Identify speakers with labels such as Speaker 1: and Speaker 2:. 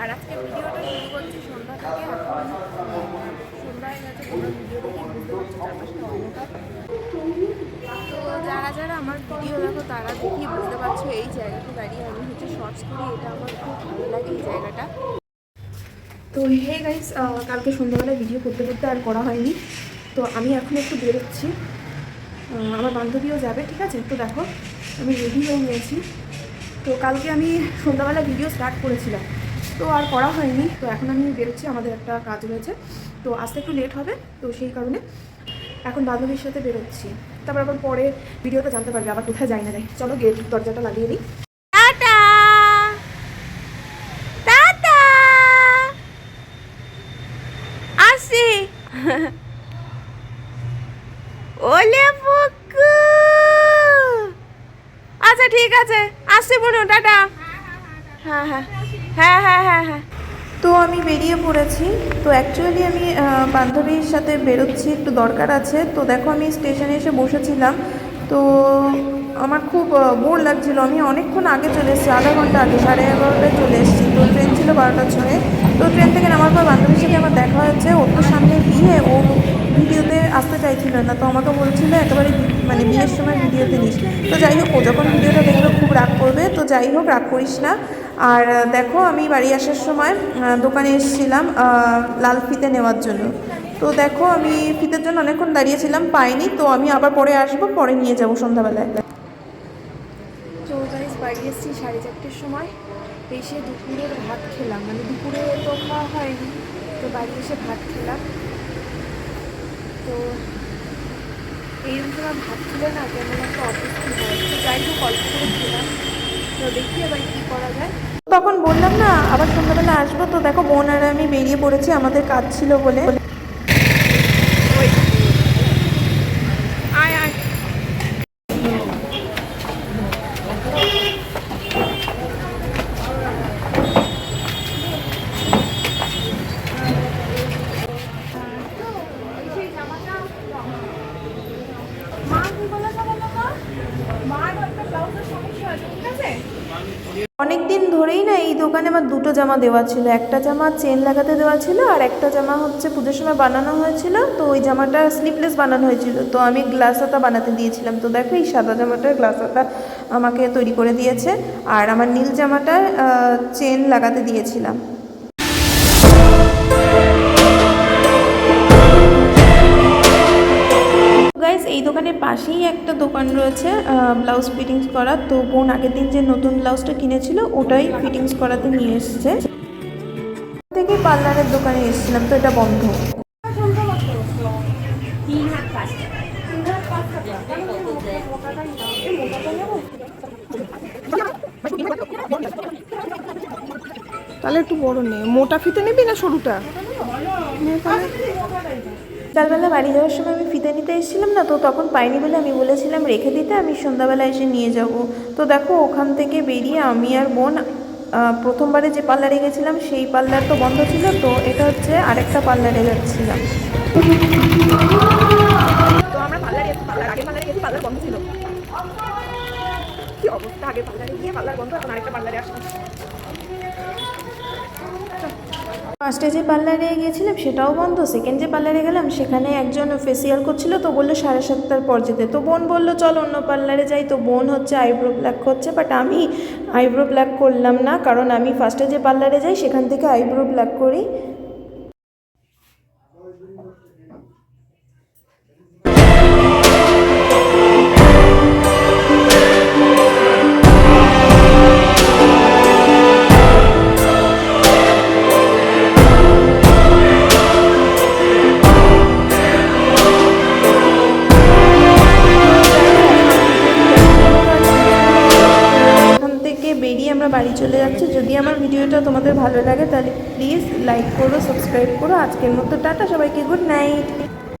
Speaker 1: আর আজকে ভিডিওটা শুরু করছি সন্ধ্যা থেকে। এখন তো যারা যারা আমার ভিডিও দেখো, তারা দেখি বুঝতে পারছ এই জায়গাটা দাঁড়িয়ে আমি হচ্ছে শর্টস করি এটা আমার খুব ভালো লাগে এই জায়গাটা। তো হে গাইস কালকে সন্ধ্যাবেলায় ভিডিও করতে করতে আর করা হয়নি। তো আমি এখন একটু বেরোচ্ছি। আমার বান্ধবীও যাবে, ঠিক আছে? তো দেখো, আমি রেডি হয়ে নিয়েছি। তো কালকে আমি সন্ধ্যাবেলা ভিডিও স্টার্ট করেছিলাম। তো আর করা হয়নি। তো এখন আমি বেরোচ্ছি, আমাদের একটা কাজ রয়েছে। তো আসতে একটু লেট হবে, তো সেই কারণে এখন বান্ধবীর সাথে বেরোচ্ছি। তারপর আবার পরে ভিডিওটা জানতে পারবে, আবার কোথায় যাই না যাই। চলো গেট দরজাটা লাগিয়ে দিই। ওলে ঠিক আছে, আসছি বোনো, টাটা। হ্যাঁ হ্যাঁ হ্যাঁ হ্যাঁ হ্যাঁ হ্যাঁ। তো আমি বেরিয়ে পড়েছি, তো অ্যাকচুয়ালি আমি বান্ধবীর সাথে বেরোচ্ছি, একটু দরকার আছে। তো দেখো আমি স্টেশনে এসে বসেছিলাম। তো আমার খুব বোর লাগছিল। আমি অনেকক্ষণ আগে চলে এসেছি, আধা ঘণ্টা আগে, সাড়ে এগারোটায় চলে এসেছি। তো ট্রেন ছিল বারোটার ছয়ে তো ট্রেন থেকে নামার পর বান্ধবীর সাথে আমার দেখা হয়েছে। ওর তো সামনে বিয়ে, ও ভিডিওতে আসতে চাইছিল না। তো আমাকে বলছিল, একেবারে মানে বিয়ের সময় ভিডিওতে নিস। তো যাই হোক, ও যখন ভিডিওটা রাগ করবে, তো যাই হোক, রাগ করিস না। আর দেখো, আমি বাড়ি আসার সময় দোকানে এসেছিলাম লাল ফিতে নেওয়ার জন্য। তো দেখো, আমি ফিতের জন্য অনেকক্ষণ দাঁড়িয়েছিলাম পাইনি, তো আমি আবার পরে আসব, পরে নিয়ে যাব সন্ধ্যাবেলায় তো বাড়ি এসেছি সাড়ে চারটের সময়, এসে দুপুরের ভাত খেলাম। মানে দুপুরে তো খাওয়া হয়নি, তো বাড়ি এসে ভাত খেলাম। তো এইরকম ভাত খেলে না কেমন একটা অসুস্থ হয়। তো যাই হোক, অল্প করে খেলাম। কী তখন বললাম, না, আবার সন্ধ্যাবেলা আসব। তো দেখো, বোন আর আমি বেরিয়ে পড়েছি, আমাদের কাজ ছিল বলে। আয় আয়। অনেক দিন ধরেই না এই দোকানে আমার দুটো জামা দেওয়া ছিল। একটা জামা চেন লাগাতে দেওয়া ছিল আর একটা জামা হচ্ছে পুজোর সময় বানানো হয়েছিল। তো ওই জামাটা স্লিপলেস বানানো হয়েছিল। তো আমি গ্লাস হাতা বানাতে দিয়েছিলাম। তো দেখো এই সাদা জামাটার গ্লাস হাতা আমাকে তৈরি করে দিয়েছে। আর আমার নীল জামাটা চেন লাগাতে দিয়েছিলাম। গাইস এই দোকানের পাশেই একটা দোকান রয়েছে ব্লাউজ ফিটিংস করার তো বোন আগের দিন যে নতুন ব্লাউজটা কিনেছিল, ওটাই ফিটিংস করাতে নিয়ে এসেছে। থেকে পার্লারের দোকানে এসেছিলাম, তো এটা বন্ধ।
Speaker 2: তাহলে একটু বড় নে। মোটা ফিতে নিবি না সরুটা।
Speaker 1: সকালবেলা বাড়ি যাওয়ার সময় আমি ফিতে নিতে এসেছিলাম না, তো তখন পাইনি বলে আমি বলেছিলাম, রেখে দিতে, আমি সন্ধ্যাবেলা এসে নিয়ে যাব। তো দেখো, ওখান থেকে বেরিয়ে আমি আর বোন প্রথমবারে যে পার্লারে গেছিলাম, সেই পার্লার তো বন্ধ ছিল, তো এটা হচ্ছে আরেকটা পার্লারে যাচ্ছিলাম। অবস্থা, আগে গিয়ে বন্ধ, এখন আরেকটা আসলাম। ফার্স্টে যে পার্লারে গিয়েছিলাম সেটাও বন্ধ। সেকেন্ড যে পার্লারে গেলাম, সেখানে একজন ফেসিয়াল করছিল, তো বলল সাড়ে সাতটার পর যেতে। তো বোন বলল, চল অন্য পার্লারে যাই। তো বোন হচ্ছে আইব্রো ব্ল্যাক করছে বাট আমি আইব্রো ব্ল্যাক করলাম না, কারণ আমি ফার্স্টে যে পার্লারে যাই, সেখান থেকে আইব্রো ব্ল্যাক করি। বেরিয়ে আমরা বাড়ি চলে যাচ্ছি। যদি আমার ভিডিওটা তোমাদের ভালো লাগে, তাহলে প্লিজ লাইক করো সাবস্ক্রাইব করো। আজকের মতো টাটা, সবাইকে গুড নাইট